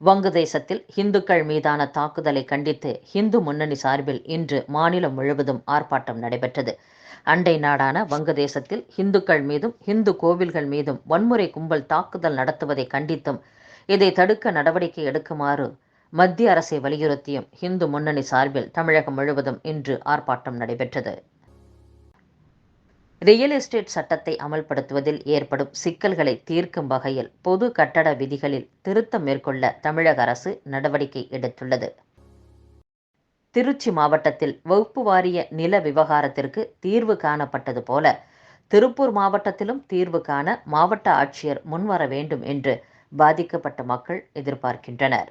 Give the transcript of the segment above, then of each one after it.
வங்கதேசத்தில் இந்துக்கள் மீதான தாக்குதலை கண்டித்து இந்து முன்னணி சார்பில் இன்று மாநிலம் முழுவதும் ஆர்ப்பாட்டம் நடைபெற்றது. அண்டை நாடான வங்கதேசத்தில் இந்துக்கள் மீதும் இந்து கோவில்கள் மீதும் வன்முறை கும்பல் தாக்குதல் நடத்துவதை கண்டித்தும் இதை தடுக்க நடவடிக்கை எடுக்குமாறு மத்திய அரசை வலியுறுத்தியும் இந்து முன்னணி சார்பில் தமிழகம் முழுவதும் இன்று ஆர்ப்பாட்டம் நடைபெற்றது. ரியல் எஸ்டேட் சட்டத்தை அமல்படுத்துவதில் ஏற்படும் சிக்கல்களை தீர்க்கும் வகையில் பொது கட்டட விதிகளில் திருத்தம் மேற்கொள்ள தமிழக அரசு நடவடிக்கை எடுத்துள்ளது. திருச்சி மாவட்டத்தில் வகுப்பு வாரிய நில விவகாரத்திற்கு தீர்வு காணப்பட்டது போல திருப்பூர் மாவட்டத்திலும் தீர்வு காண மாவட்ட ஆட்சியர் முன்வர வேண்டும் என்று பாதிக்கப்பட்ட மக்கள் எதிர்பார்க்கின்றனர்.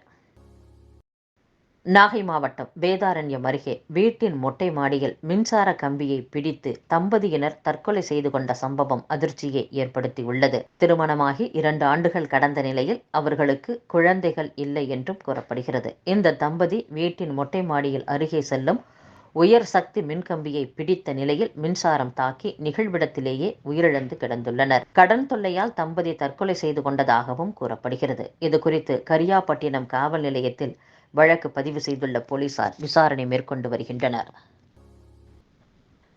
நாகை மாவட்டம் வேதாரண்யம் அருகே வீட்டின் மொட்டை மாடியில் மின்சார கம்பியை பிடித்து தம்பதியினர் தற்கொலை செய்து கொண்ட சம்பவம் அதிர்ச்சியை ஏற்படுத்தியுள்ளது. திருமணமாகி இரண்டு ஆண்டுகள் கடந்த நிலையில் அவர்களுக்கு குழந்தைகள் இல்லை என்றும் கூறப்படுகிறது. இந்த தம்பதி வீட்டின் மொட்டை மாடியில் அருகே செல்லும் உயர் சக்தி மின்கம்பியை பிடித்த நிலையில் மின்சாரம் தாக்கி நிகழ்விடத்திலேயே உயிரிழந்து கிடந்துள்ளனர். கடன் தொல்லையால் தம்பதி தற்கொலை செய்து கொண்டதாகவும் கூறப்படுகிறது. இது குறித்து கரியாப்பட்டினம் காவல் நிலையத்தில் வழக்கு பதிவு செய்துள்ள போலீசார் விசாரணை மேற்கொண்டு வருகின்றனர்.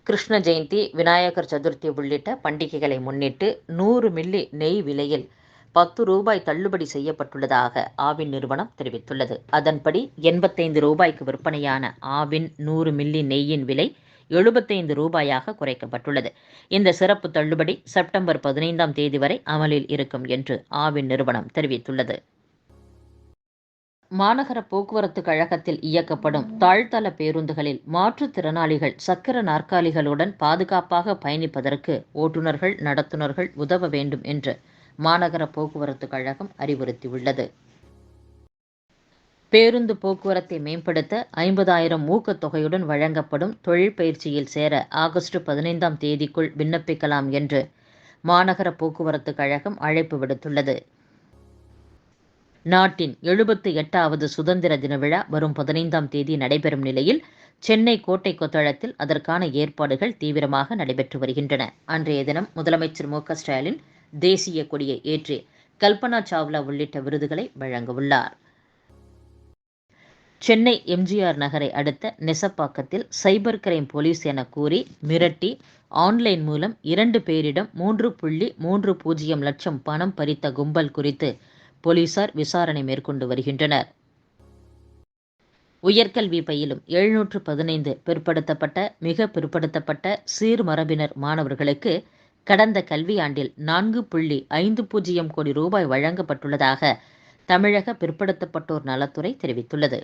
கிருஷ்ண ஜெயந்தி விநாயகர் சதுர்த்தி உள்ளிட்ட பண்டிகைகளை முன்னிட்டு நூறு மில்லி நெய் விலையில் பத்து ரூபாய் தள்ளுபடி செய்யப்பட்டுள்ளதாக ஆவின் நிறுவனம் தெரிவித்துள்ளது. அதன்படி எண்பத்தைந்து ரூபாய்க்கு விற்பனையான ஆவின் நூறு மில்லி நெய்யின் விலை எழுபத்தைந்து ரூபாயாக குறைக்கப்பட்டுள்ளது. இந்த சிறப்பு தள்ளுபடி செப்டம்பர் பதினைந்தாம் தேதி வரை அமலில் இருக்கும் என்று ஆவின் நிறுவனம் தெரிவித்துள்ளது. மாநகர போக்குவரத்து கழகத்தில் இயக்கப்படும் தாழ்த்தள பேருந்துகளில் மாற்றுத்திறனாளிகள் சக்கர நாற்காலிகளுடன் பாதுகாப்பாக பயணிப்பதற்கு ஓட்டுநர்கள் நடத்துனர்கள் உதவ வேண்டும் என்று மாநகர போக்குவரத்து கழகம் அறிவுறுத்தியுள்ளது. பேருந்து போக்குவரத்தை மேம்படுத்த ஐம்பதாயிரம் ஊக்கத்தொகையுடன் வழங்கப்படும் தொழில் பயிற்சியில் சேர ஆகஸ்ட் பதினைந்தாம் தேதிக்குள் விண்ணப்பிக்கலாம் என்று மாநகர போக்குவரத்து கழகம் அழைப்பு விடுத்துள்ளது. நாட்டின் எழுபத்து எட்டாவது சுதந்திர தின விழா வரும் பதினைந்தாம் தேதி நடைபெறும் நிலையில் சென்னை கோட்டை கொத்தளத்தில் அதற்கான ஏற்பாடுகள் தீவிரமாக நடைபெற்று வருகின்றன. அன்றைய தினம் முதலமைச்சர் மு ஸ்டாலின் தேசிய கொடியை ஏற்றி கல்பனா சாவ்லா உள்ளிட்ட விருதுகளை வழங்கவுள்ளார். சென்னை எம்ஜிஆர் நகரை அடுத்த நெசப்பாக்கத்தில் சைபர் கிரைம் போலீஸ் என கூறி மிரட்டி ஆன்லைன் மூலம் இரண்டு பேரிடம் மூன்று புள்ளி மூன்று பூஜ்ஜியம் லட்சம் பணம் பறித்த கும்பல் குறித்து போலீசார் விசாரணை மேற்கொண்டு வருகின்றனர். உயர்கல்வி பயிலும் எழுநூற்று பதினைந்து பிற்படுத்தப்பட்ட மிக பிற்படுத்தப்பட்ட சீர்மரபினர் மாணவர்களுக்கு கடந்த கல்வியாண்டில் நான்கு புள்ளி ஐந்து பூஜ்ஜியம் கோடி ரூபாய் வழங்கப்பட்டுள்ளதாக தமிழக பிற்படுத்தப்பட்டோர் நலத்துறை தெரிவித்துள்ளது.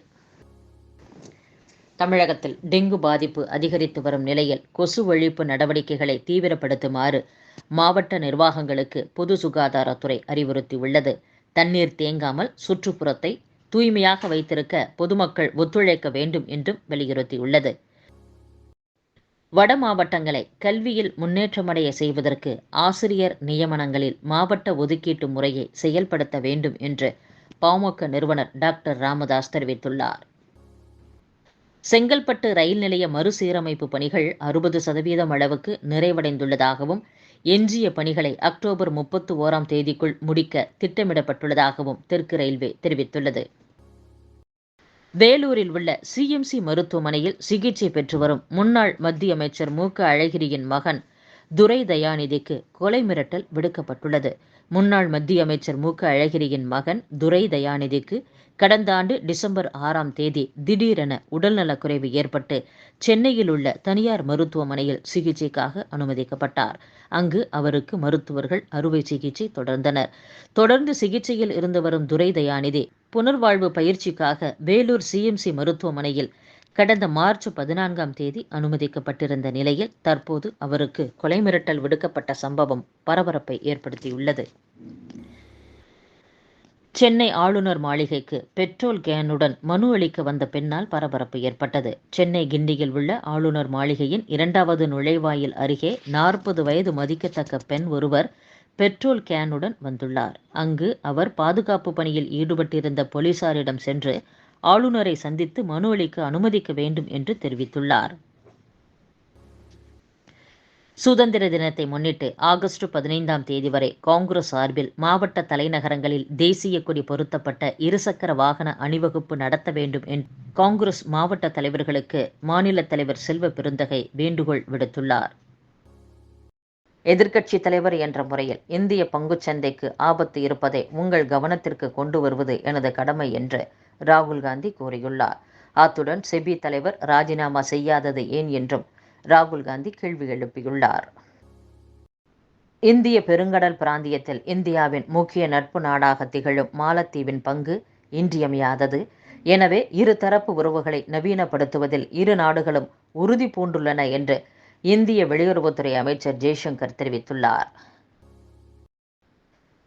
தமிழகத்தில் டெங்கு பாதிப்பு அதிகரித்து வரும் நிலையில் கொசு ஒழிப்பு நடவடிக்கைகளை தீவிரப்படுத்துமாறு மாவட்ட நிர்வாகங்களுக்கு பொது சுகாதாரத்துறை அறிவுறுத்தியுள்ளது. தண்ணீர் தேங்காமல் சுற்றுப்புறத்தை தூய்மையாக வைத்திருக்க பொதுமக்கள் ஒத்துழைக்க வேண்டும் என்றும் வலியுறுத்தியுள்ளது. வட மாவட்டங்களை கல்வியில் முன்னேற்றமடைய செய்வதற்கு ஆசிரியர் நியமனங்களில் மாவட்ட ஒதுக்கீட்டு முறையை செயல்படுத்த வேண்டும் என்று பாமக நிறுவனர் டாக்டர் ராமதாஸ் தெரிவித்துள்ளார். செங்கல்பட்டு ரயில் நிலைய மறுசீரமைப்பு பணிகள் அறுபது சதவீதம் அளவுக்கு நிறைவடைந்துள்ளதாகவும் எஞ்சிய பணிகளை அக்டோபர் முப்பத்து ஓராம் தேதிக்குள் முடிக்க திட்டமிடப்பட்டுள்ளதாகவும் தெற்கு ரயில்வே தெரிவித்துள்ளது. வேலூரில் உள்ள சிஎம்சி மருத்துவமனையில் சிகிச்சை பெற்று வரும் முன்னாள் மத்திய அமைச்சர் மு. க. அழகிரியின் மகன் துரை தயாநிதிக்கு கொலை மிரட்டல் விடுக்கப்பட்டுள்ளது. முன்னாள் மத்திய அமைச்சர் மு. க. அழகிரியின் மகன் துரை தயாநிதிக்கு கடந்த ஆண்டு டிசம்பர் ஆறாம் தேதி திடீரென உடல்நலக்குறைவு ஏற்பட்டு சென்னையில் உள்ள தனியார் மருத்துவமனையில் சிகிச்சைக்காக அனுமதிக்கப்பட்டார். அங்கு அவருக்கு மருத்துவர்கள் அறுவை சிகிச்சை தொடர்ந்தனர். தொடர்ந்து சிகிச்சையில் இருந்து வரும் துரை தயாநிதி புனர்வாழ்வு பயிற்சிக்காக வேலூர் சிஎம்சி மருத்துவமனையில் கடந்த மார்ச் பதினான்காம் தேதி அனுமதிக்கப்பட்டிருந்த நிலையில் தற்போது அவருக்கு கொலை மிரட்டல் விடுக்கப்பட்ட சம்பவம் பரபரப்பை ஏற்படுத்தியுள்ளது. சென்னை ஆளுநர் மாளிகைக்கு பெட்ரோல் கேனுடன் மனு அளிக்க வந்த பெண்ணால் பரபரப்பு ஏற்பட்டது. சென்னை கிண்டியில் உள்ள ஆளுநர் மாளிகையின் இரண்டாவது நுழைவாயில் அருகே நாற்பது வயது மதிக்கத்தக்க பெண் ஒருவர் பெட்ரோல் கேனுடன் வந்துள்ளார். அங்கு அவர் பாதுகாப்பு பணியில் ஈடுபட்டிருந்த போலீசாரிடம் சென்று ஆளுநரை சந்தித்து மனு அளிக்க அனுமதிக்க வேண்டும் என்று தெரிவித்துள்ளார். சுதந்திர தினத்தை முன்னிட்டு ஆகஸ்ட் பதினைந்தாம் தேதி வரை காங்கிரஸ் சார்பில் மாவட்ட தலைநகரங்களில் தேசிய கொடி பொருத்தப்பட்ட இருசக்கர வாகன அணிவகுப்பு நடத்த வேண்டும் என்று காங்கிரஸ் மாவட்ட தலைவர்களுக்கு மாநில தலைவர் செல்வ பெருந்தகை வேண்டுகோள் விடுத்துள்ளார். எதிர்க்கட்சி தலைவர் என்ற முறையில் இந்திய பங்குச்சந்தைக்கு ஆபத்து இருப்பதை உங்கள் கவனத்திற்கு கொண்டு வருவது எனது கடமை என்று ராகுல் காந்தி கூறியுள்ளார். அத்துடன் செபி தலைவர் ராஜினாமா செய்யாதது ஏன் என்றும் ராகுல் காந்தி கேள்வி எழுப்பியுள்ளார். இந்திய பெருங்கடல் பிராந்தியத்தில் இந்தியாவின் முக்கிய நட்பு நாடாக திகழும் மாலத்தீவின் பங்கு இன்றியமையாதது. எனவே இருதரப்பு உறவுகளை நவீனப்படுத்துவதில் இரு நாடுகளும் உறுதி பூண்டுள்ளன என்று இந்திய வெளியுறவுத்துறை அமைச்சர் ஜெய்சங்கர் தெரிவித்துள்ளார்.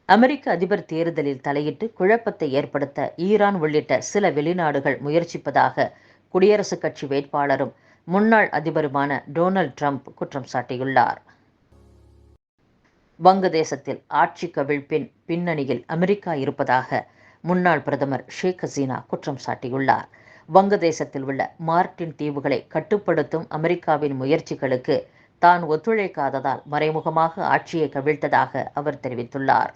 அமெரிக்க அதிபர் தேர்தலில் தலையிட்டு குழப்பத்தை ஏற்படுத்த ஈரான் உள்ளிட்ட சில வெளிநாடுகள் முயற்சிப்பதாக குடியரசுக் கட்சி வேட்பாளரும் முன்னாள் அதிபருமான டொனால்ட் ட்ரம்ப் குற்றம் சாட்டியுள்ளார். வங்கதேசத்தில் ஆட்சி கவிழ்ப்பின் பின்னணியில் அமெரிக்கா இருப்பதாக முன்னாள் பிரதமர் ஷேக் ஹசீனா குற்றம் சாட்டியுள்ளார். வங்கதேசத்தில் உள்ள மார்டின் தீவுகளை கட்டுப்படுத்தும் அமெரிக்காவின் முயற்சிகளுக்கு தான் ஒத்துழைக்காததால் மறைமுகமாக ஆட்சியை கவிழ்த்ததாக அவர் தெரிவித்துள்ளார்.